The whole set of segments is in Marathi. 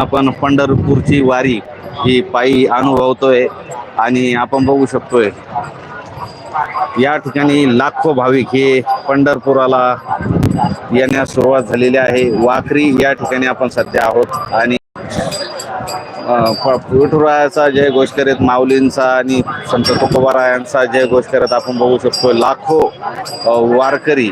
आपण पंढरपूरची वारी ही पायी अनुभवतोय आणि आपण बघू शकतोय. या ठिकाणी लाखो भाविक हे पंढरपुराला येण्यास सुरुवात झालेली आहे. वाखरी या ठिकाणी आपण सध्या आहोत आणि विठुरायाचा जय घोष करत माऊलींचा आणि संत तुकोबारायांचा जय घोष करत आपण बघू शकतो लाखो वारकरी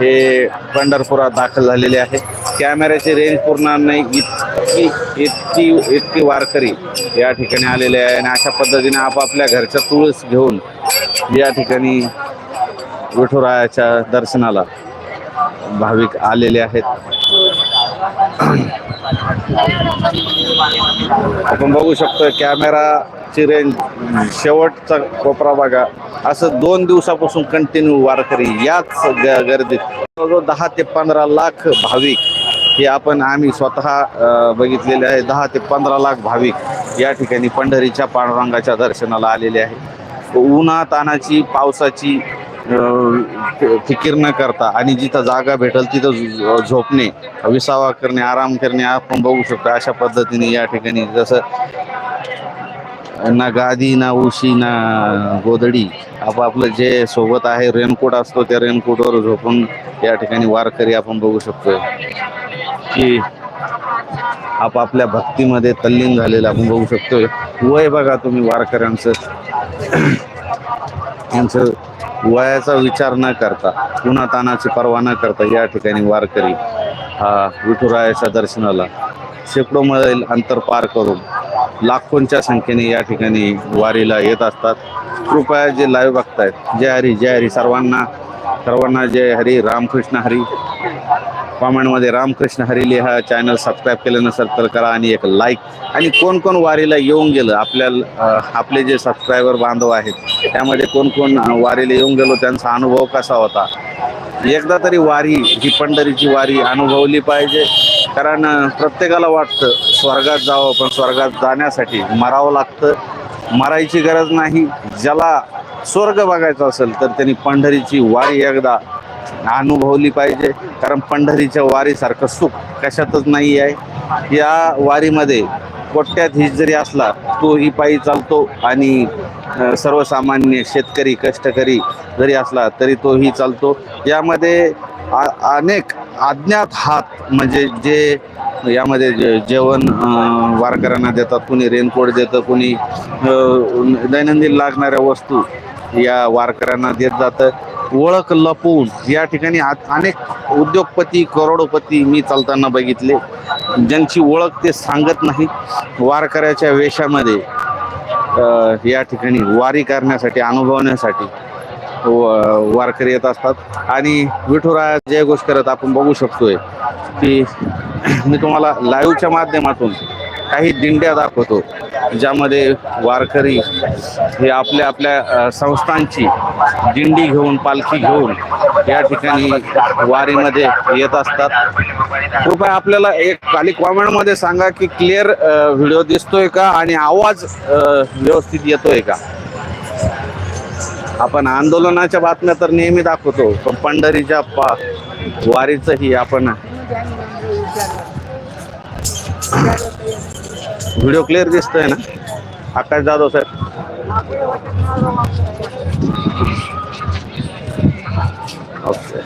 हे पंढरपुरात दाखल झालेले आहे कॅमेऱ्याची रेंज पूर्ण नाही इतकी इतकी इतकी वारकरी या ठिकाणी आलेले आहे आणि अशा पद्धतीने आपापल्या घरच्या तुळस घेऊन या ठिकाणी विठुरायाच्या दर्शनाला भाविक आलेले आहेत. आपण बघू शकतो कॅमेराची रेंज शेवटचा कोपरा बघा. असं दोन दिवसापासून कंटिन्यू वारकरी याच गर्दीत. दहा ते पंधरा लाख भाविक हे आपण आम्ही स्वतः बघितलेले आहे. दहा ते पंधरा लाख भाविक या ठिकाणी पंढरीच्या पांडुरंगाच्या दर्शनाला आलेले आहे. उन्हा तानाची पावसाची फिकीर न करता आणि जिथं जागा भेटल तिथं झोपणे विसावा करणे आराम करणे आपण बघू शकतो अशा पद्धतीने या ठिकाणी जसं ना गादी ना उशी ना गोदडी आपापलं जे सोबत आहे रेनकोट असतो त्या रेनकोटवर झोपून या ठिकाणी वारकरी आपण बघू शकतोय. की आपापल्या भक्तीमध्ये तल्लीन झालेलं आपण बघू शकतोय. वय बघा तुम्ही वारकऱ्यांचं. यांचं वयाचा विचार न करता पुन्हा तानाची पर्वा न करता या ठिकाणी वारकरी हा विठुरायाच्या दर्शनाला शेकडो मैल अंतर पार करून लाखोंच्या संख्येने या ठिकाणी वारीला येत असतात. कृपया जे लाईव्ह बघतायत जय हरी जय हरी सर्वांना सर्वांना जय हरी रामकृष्ण हरी. कॉमेंटमध्ये रामकृष्ण हरिले हा चॅनल सबस्क्राईब केलं नसेल तर करा आणि एक लाईक. आणि कोण कोण वारीला येऊन गेलं? आपल्या आपले जे सबस्क्रायबर बांधव आहेत त्यामध्ये कोण कोण वारीला येऊन गेलो त्यांचा अनुभव कसा होता? एकदा तरी वारी ही पंढरीची वारी अनुभवली पाहिजे. कारण प्रत्येकाला वाटतं स्वर्गात जावं पण स्वर्गात जाण्यासाठी मरावं लागतं. मरायची गरज नाही. ज्याला स्वर्ग बघायचा असेल तर त्यांनी पंढरीची वारी एकदा अनुभवली पाहिजे. कारण पंढरीच्या वारीसारखं सुख कशातच नाही आहे. या वारीमध्ये कोट्यात ही जरी असला तो ही पायी चालतो आणि सर्वसामान्य शेतकरी कष्टकरी जरी असला तरी तोही चालतो. यामध्ये आ- अनेक अज्ञात हात म्हणजे जे यामध्ये जे जेवण वारकऱ्यांना देतात कुणी रेनकोट देतं कुणी दैनंदिन लागणाऱ्या वस्तू या वारकऱ्यांना देत जातं. ओळख लपवून या ठिकाणी अनेक उद्योगपती करोडोपती मी चालताना बघितले. ज्यांची ओळख ते सांगत नाही वारकऱ्याच्या वेशामध्ये या ठिकाणी वारी करण्यासाठी अनुभवण्यासाठी व- वारकरी येत असतात. आणि विठुराया जय घोष करत आपण बघू शकतोय की मी तुम्हाला लाईव्हच्या माध्यमातून काही दिंड्या दाखवतो ज्यामध्ये वारकरी हे आपल्या आपल्या संस्थांची दिंडी घेऊन पालखी घेऊन या ठिकाणी वारीमध्ये येत असतात. कृपया आपल्याला एक खाली कॉमेंटमध्ये सांगा की क्लिअर व्हिडिओ दिसतोय का आणि आवाज व्यवस्थित येतोय का? आपण आंदोलनाच्या बातम्या तर नेहमी दाखवतो पण पंढरीच्या पा वारीचंही आपण व्हिडिओ क्लिअर दिसतोय ना? आकाश जाधव साहेब. ओके.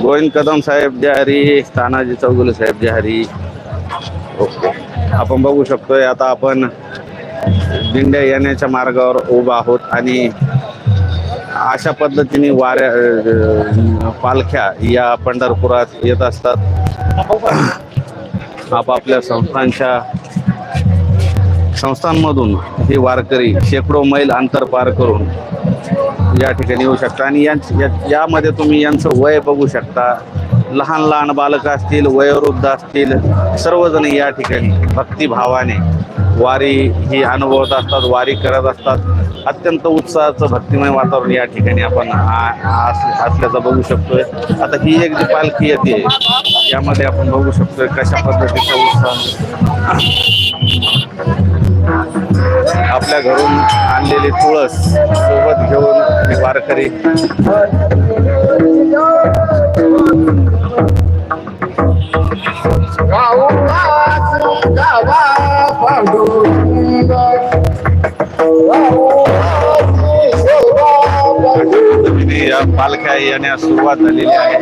गोविंद कदम साहेब जहारी तानाजी चौगुले साहेब जहारी ओके. आपण बघू शकतोय आता आपण दिंड्या येण्याच्या मार्गावर उभा आहोत आणि अशा पद्धतीने वाऱ्या पालख्या या पंढरपुरात येत असतात. आपापल्या संस्थांच्या संस्थांमधून हे वारकरी शेकडो मैल अंतर पार करून या ठिकाणी येऊ शकता. आणि यांच- या- यामध्ये तुम्ही यांचं वय बघू शकता. लहान लहान बालक असतील वयोवृद्ध असतील सर्वजण या ठिकाणी भक्तिभावाने वारी ही अनुभवत असतात वारी करत असतात. अत्यंत उत्साहाचं भक्तिमय वातावरण या ठिकाणी आपण असल्याचं बघू शकतोय. आता ही एक जी पालखी येते यामध्ये आपण बघू शकतोय कशा पद्धतीचा उत्साह. आपल्या घरून आणलेली तुळस सोबत घेऊन वारकरी. या पालख्या येण्यास सुरुवात झालेली आहे.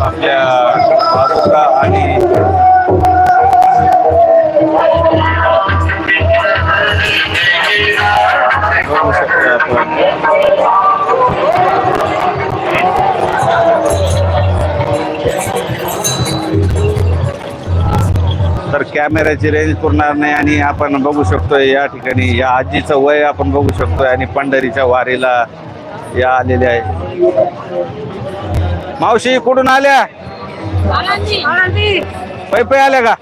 आपल्या पादुका आणि कॅमेऱ्याची रेंज पुरणार नाही आणि आपण बघू शकतोय या ठिकाणी या आजीचं वय आपण बघू शकतोय आणि पंढरीच्या वारीला या आलेल्या आहे मावशी कुठून आल्या? पै पै आल्या का?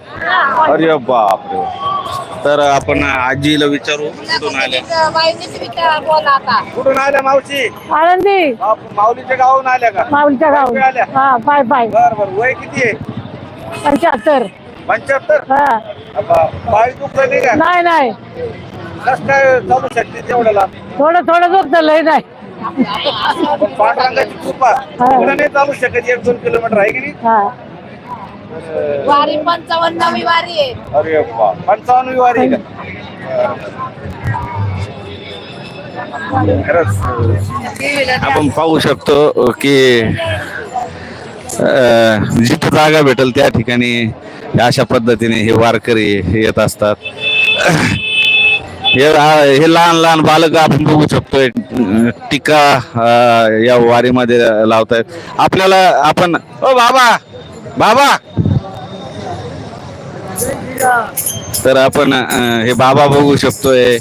अरे बापरे. तर आपण आजीला विचारू कुठून आल्या? बोला आता. कुठून आल्या मावशी? आनंदी बाप- माऊलीच्या गावाहून आल्या का? माऊलीच्या गाव कुठे आल्या? हा बाय बाय. बर बर. वय किती आहे? पंच्याहत्तर. पंच्याहत्तर? हा. अबा, पाय दुखलं नाही का? नाही नाही. कस काय चालू शकते तेवढ्याला? थोडं थोडं दूर लय नाही. पण पांडुरंगाची कृपा. नाही चालू शकत एक दोन किलोमीटर आहे की नाही? हा. वारी पंचावन्नवी वारी आहे. अरे बा पंचावन्न वारी आहे का? खरंच. आपण पाहू शकतो की जिथं जागा भेटेल त्या ठिकाणी अशा पद्धतीने हे वारकरी येत असतात. हे हे लहान लहान बालक आपण बघू शकतोय. टीका या वारीमध्ये लावतायत. आपल्याला आपण ओ बाबा बाबा! तर आपण हे बाबा बघू शकतोय.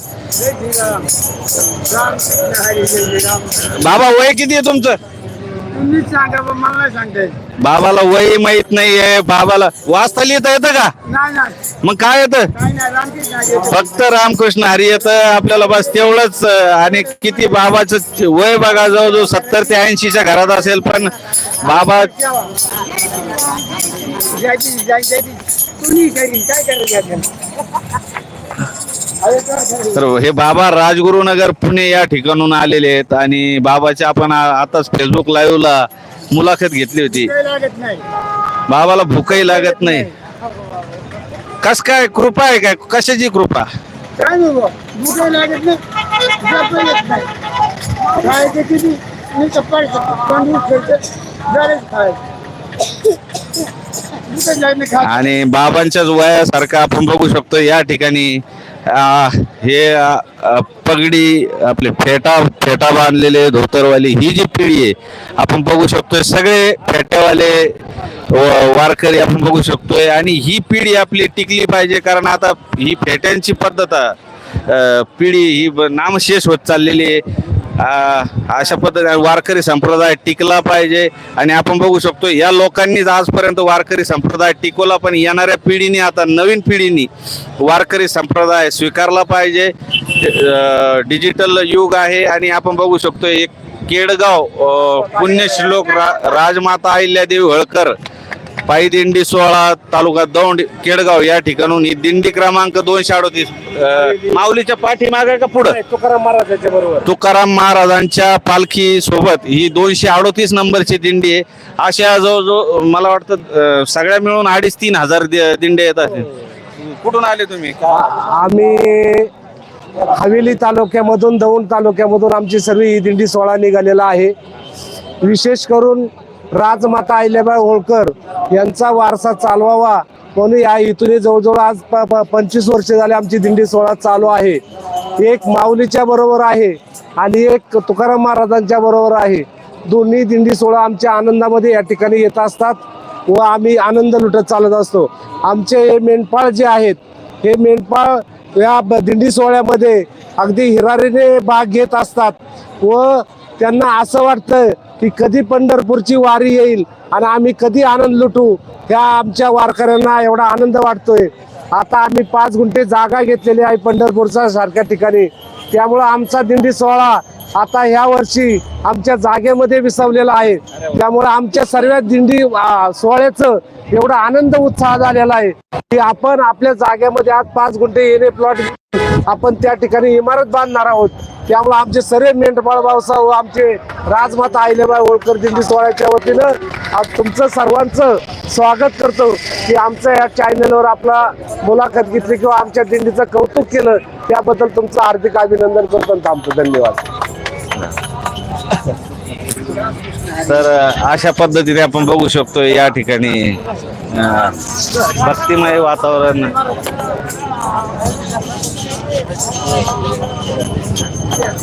बाबा वय किती आहे तुमचं? सांगा पण मला नाही सांगता येत. बाबाला वय माहीत नाहीये बाबाला वाचता लिहिता येतं का नाही नाही मग काय येतं नाही नाही रामकृष्ण हरी येतो. फक्त रामकृष्ण हरी येतं आपल्याला बस तेवढंच अं, आणि किती बाबाचं वय बघा जवळजवळ सत्तर ते ऐंशीच्या घरात असेल पण बाबा ठेवा. जायची जाय- जायची कुणी करीन काय करायचं अरे काय करायचं? तर हे बाबा राजगुरुनगर पुणे या ठिकाणून आलेले आहेत आणि बाबाची आपण आताच फेसबुक लाईव्हला मुलाखत घेतली होती. बाबाला भूकही लागत नाही. कस काय कृपा आहे काय? कशाची कृपा? आणि बाबांच्याच वयासारखं आपण बघू शकतो या ठिकाणी. हे पगडी आपले फेटा फेटा बांधलेले धोतरवाली ही जी पिढी आहे आपण बघू शकतोय सगळे फेट्यावाले व- वारकरी आपण बघू शकतोय आणि ही पिढी आपली टिकली पाहिजे कारण आता ही फेट्यांची पद्धत पिढी ही ब- नामशेष होत चाललेली आहे. अशा पद्धतीने वारकरी संप्रदाय टिकला पाहिजे. आणि आपण बघू शकतो या लोकांनीच आजपर्यंत वारकरी संप्रदाय टिकवला पण येणाऱ्या पिढीने आता नवीन पिढीने वारकरी संप्रदाय स्वीकारला पाहिजे. डिजिटल युग आहे आणि आपण बघू शकतो एक केडगाव पुण्यश्लोक रा, राजमाता अहिल्यादेवी होळकर पायी दिंडी सोहळा तालुका दौंड केडगाव या ठिकाणून ही दिंडी क्रमांक दोनशे अडोतीस माऊलीच्या पाठीमागे का पुढं? तुकाराम महाराजांच्या बरोबर. तुकाराम महाराजांच्या पालखी सोबत ही दोनशे अडोतीस नंबरची दिंडी आहे. अशा जवळजवळ मला वाटतं सगळ्या मिळून अडीच तीन हजार दिंडे येत असतील कुठून आले तुम्ही? आम्ही हवेली तालुक्यामधून दौंड तालुक्यामधून आमची सर्व ही दिंडी सोहळा निघालेला आहे. विशेष करून राजमाता अहिल्याबाई होळकर यांचा वारसा चालवावा. म्हणून या इथून जवळजवळ आज प- प- पंचवीस वर्ष झाले आमची दिंडी सोहळा चालू आहे. एक माऊलीच्या बरोबर आहे आणि एक तुकाराम महाराजांच्या बरोबर आहे. दोन्ही दिंडी सोहळा आमच्या आनंदामध्ये या ठिकाणी येत असतात व आम्ही आनंद लुटत चालत असतो. आमचे हे मेंढपाळ जे आहेत हे मेंढपाळ या दिंडी सोहळ्यामध्ये अगदी हिरारीने भाग घेत असतात व त्यांना असं वाटतं की कधी पंढरपूरची वारी येईल आणि आम्ही कधी आनंद लुटू ह्या आमच्या वारकऱ्यांना एवढा आनंद वाटतोय. आता आम्ही पाच गुंठे जागा घेतलेली आहे पंढरपूरच्या सारख्या ठिकाणी. त्यामुळं आमचा दिंडी सोहळा आता ह्या वर्षी आमच्या जागेमध्ये विसवलेलं आहे. त्यामुळे आमच्या सर्व दिंडी सोहळ्याचं एवढा आनंद उत्साह झालेला आहे. की आपण आपल्या जागेमध्ये आज पाच गुंठे येणे प्लॉट आपण त्या ठिकाणी इमारत बांधणार आहोत. त्यामुळे आमचे सर्व मेंढपाळ भाऊसाहेब आमचे राजमाता आईलेबाई होळकर दिंडी सोहळ्याच्या वतीनं आज तुमचं सर्वांचं स्वागत करतो की आमच्या या चॅनलवर आपला मुलाखत घेतली किंवा आमच्या दिंडीचं कौतुक केलं. त्याबद्दल तुमचं हार्दिक अभिनंदन करतो थांबतो. धन्यवाद. तर अशा पद्धतीने आपण बघू शकतो या ठिकाणी भक्तिमय वातावरण.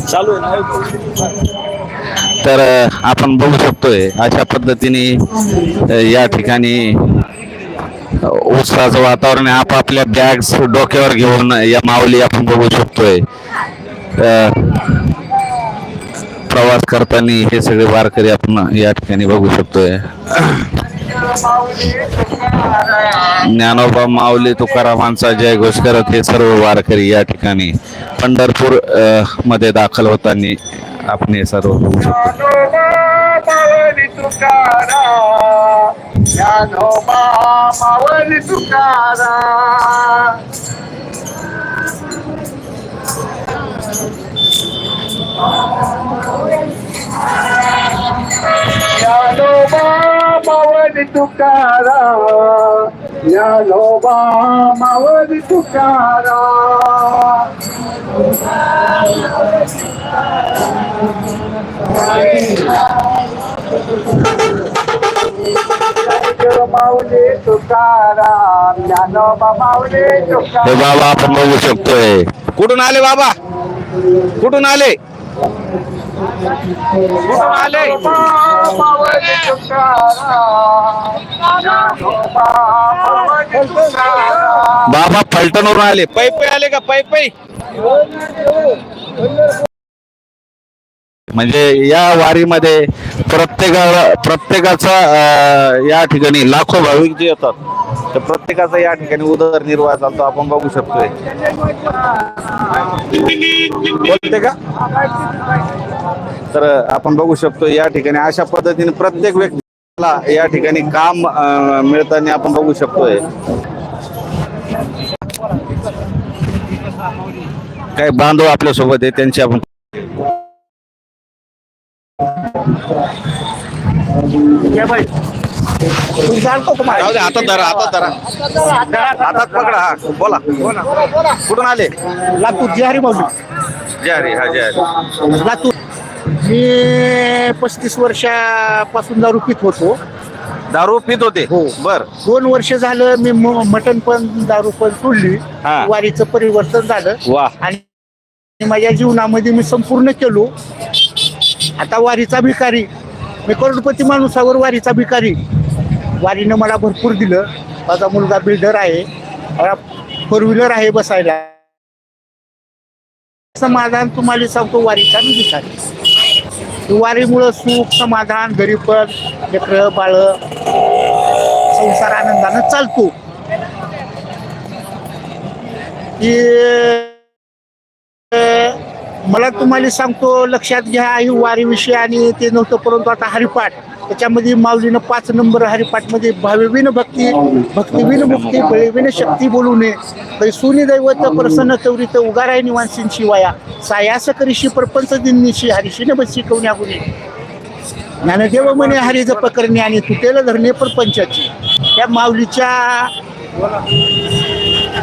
चालू? तर आपण बघू शकतोय अशा पद्धतीने या ठिकाणी उत्साहाचं वातावरण आपापल्या बॅग्स डोक्यावर घेऊन या माऊली आपण बघू शकतोय. प्रवास करताना हे सगळे वारकरी आपण या ठिकाणी बघू शकतोय ज्ञानोबा माऊली तुकारामांचा जय घोष करत हे सर्व वारकरी या ठिकाणी पंढरपूरमध्ये दाखल होताना आपण हे सर्व बघू शकतो Oh. तुकारा ज्ञानोबा मावली तुकारा. हे बाबा आपण बघू शकतोय. कुठून आले बाबा? कुठून आले? कुठून आले बाबा फलटणवरून आले. पै पै आले का? पै पै म्हणजे या वारीमध्ये प्रत्येका प्रत्येकाचा या ठिकाणी लाखो भाविक जे येतात तर प्रत्येकाचा या ठिकाणी उदरनिर्वाह चालतो आपण बघू शकतोय. बोलते का? तर आपण बघू शकतो या ठिकाणी अशा पद्धतीने प्रत्येक व्यक्तीला या ठिकाणी काम मिळताना आपण बघू शकतोय. काही बांधव आपल्यासोबत आहे त्यांची आपण हातात धरा हातात धरा. हातात पकडा हा. बोला. कुठून आले? लातूर जिहारी माऊली जय हा जय लातूर. मी पस्तीस वर्षापासून दारू पित होतो. दारू पित होते? हो. बर. दोन वर्ष झालं मी म- मटण पण दारू पण सोडली. हा. वारीचं परिवर्तन झालं. वा. आणि माझ्या जीवनामध्ये मी संपूर्ण केलो. आता वारीचा भिकारी. मी करोडपती माणूसावर वारीचा भिकारी. वारीनं मला भरपूर दिलं. माझा मुलगा बिल्डर आहे. फोर व्हीलर आहे बसायला. समाधान तुम्हाला सांगतो वारीचा मी भिकारी. वारीमुळं सुख समाधान गरीबपण लेकरं बाळ संसार आनंदानं चालतो. की मला तुम्हाला सांगतो लक्षात घ्या ही वारीविषयी आणि ते नव्हतं परंतु आता हरिपाठ त्याच्यामध्ये माऊलीनं पाच नंबर हरिपाठमध्ये भाविविन भक्ती भक्तिविन मुक्ती बळीविन शक्ती बोलू नये. तरी सुनिदैवत प्रसन्न चौरीत उगाराय निवांसीन शिवाया. सायास करीशी परपंच दिननीशी हरिशीने बस कवण्या गुणी ज्ञानदेव म्हणे हरी जप करणे आणि तुटेल धरणे परपंचाची. त्या माऊलीच्या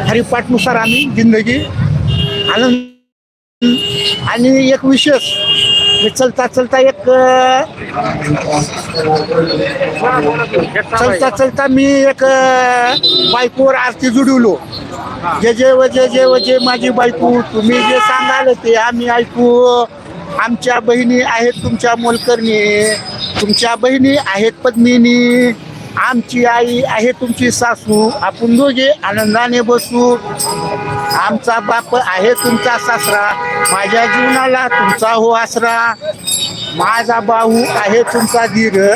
हरिपाठनुसार आम्ही जिंदगी आनंद आणि एक विशेष चलता चलता एक चलता चलता मी एक बायकोवर आरती जुडवलो. जे जे व जे जे व जे माझी बायको तुम्ही जे सांगाल ते आम्ही ऐकू. आमच्या बहिणी आहेत तुमच्या मोलकर्णी तुमच्या बहिणी आहेत पद्मिनी. आमची आई आहे तुमची सासू. आपण दोघे आनंदाने बसू. आमचा बाप आहे तुमचा सासरा. माझ्या जीवनाला तुमचा हो आसरा. माझा भाऊ आहे तुमचा धीर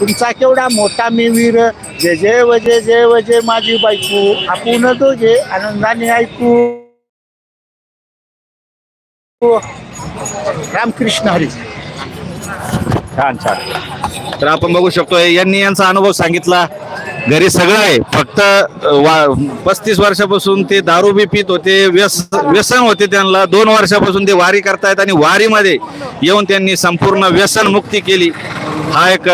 तुमचा केवढा मोठा मी वीर. जे जय व जय जय व जय माझी बायको. आपण दोघे आनंदाने ऐकू. रामकृष्ण हरी. छान छान. तर आपण बघू शकतो यांनी यांचा अनुभव सांगितला. घरी सगळं आहे. फक्त पस्तीस वर्षापासून ते दारू बी पित होते व्यस व्यसन होते त्यांना. दोन वर्षापासून ते वारी करतायत आणि वारीमध्ये येऊन त्यांनी संपूर्ण व्यसन मुक्ती केली. हा एक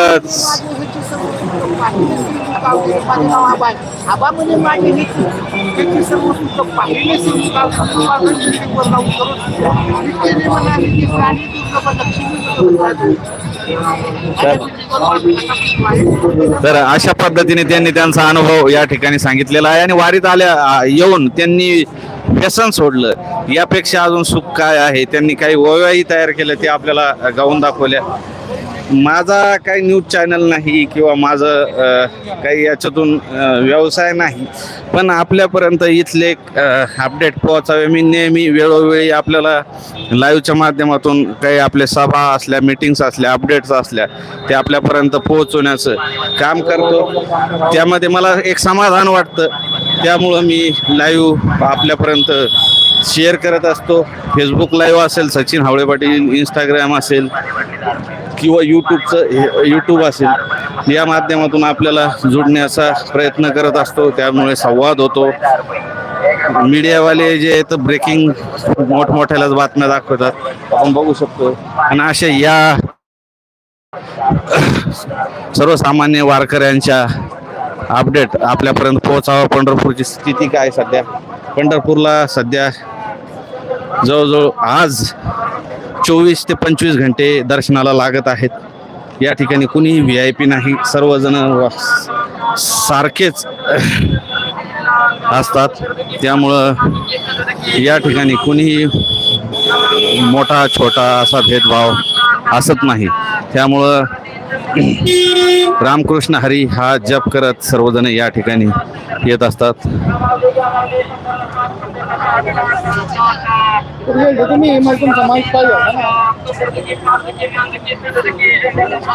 तर अशा पद्धतीने त्यांनी त्यांचा अनुभव या ठिकाणी सांगितलेला आहे आणि वारीत आल्या येऊन त्यांनी व्यसन सोडलं. यापेक्षा अजून सुख काय आहे? त्यांनी काही ओव्याही तयार केल्या ते आपल्याला गाऊन दाखवल्या. माझा काही न्यूज चॅनल नाही किंवा माझं काही याच्यातून व्यवसाय नाही. पण आपल्यापर्यंत इथले अपडेट पोहोचावे. मी नेहमी वेळोवेळी आपल्याला लाईव्हच्या माध्यमातून काही आपल्या सभा असल्या मिटिंग्स असल्या अपडेट्स असल्या ते आपल्यापर्यंत पोहोचवण्याचं काम करतो. त्यामध्ये मला एक समाधान वाटतं. त्यामुळं मी लाईव्ह आपल्यापर्यंत शेअर करत असतो. फेसबुक लाईव्ह असेल सचिन हावळे पाटील इंस्टाग्राम असेल किंवा यूट्यूबचं यूट्यूब असेल या माध्यमातून आपल्याला जुडण्याचा प्रयत्न करत असतो. त्यामुळे संवाद होतो. मीडियावाले जे आहेत ब्रेकिंग मोठमोठ्यालाच बातम्या दाखवतात. आपण बघू शकतो. आणि अशा या सर्वसामान्य वारकऱ्यांच्या अपडेट आपल्यापर्यंत पोहोचावं. पंढरपूरची स्थिती काय सध्या? पंढरपूरला सध्या जवळजवळ आज चोवीस ते पंचवीस घंटे दर्शनाला लागत आहेत. या ठिकाणी कुणीही व्ही आय पी नाही. सर्वजण सारखेच असतात. त्यामुळं या ठिकाणी कुणीही मोठा छोटा असा भेदभाव असत नाही. त्यामुळं रामकृष्ण हरी हा जप करत सर्वजण या ठिकाणी येत असतात तुम्ही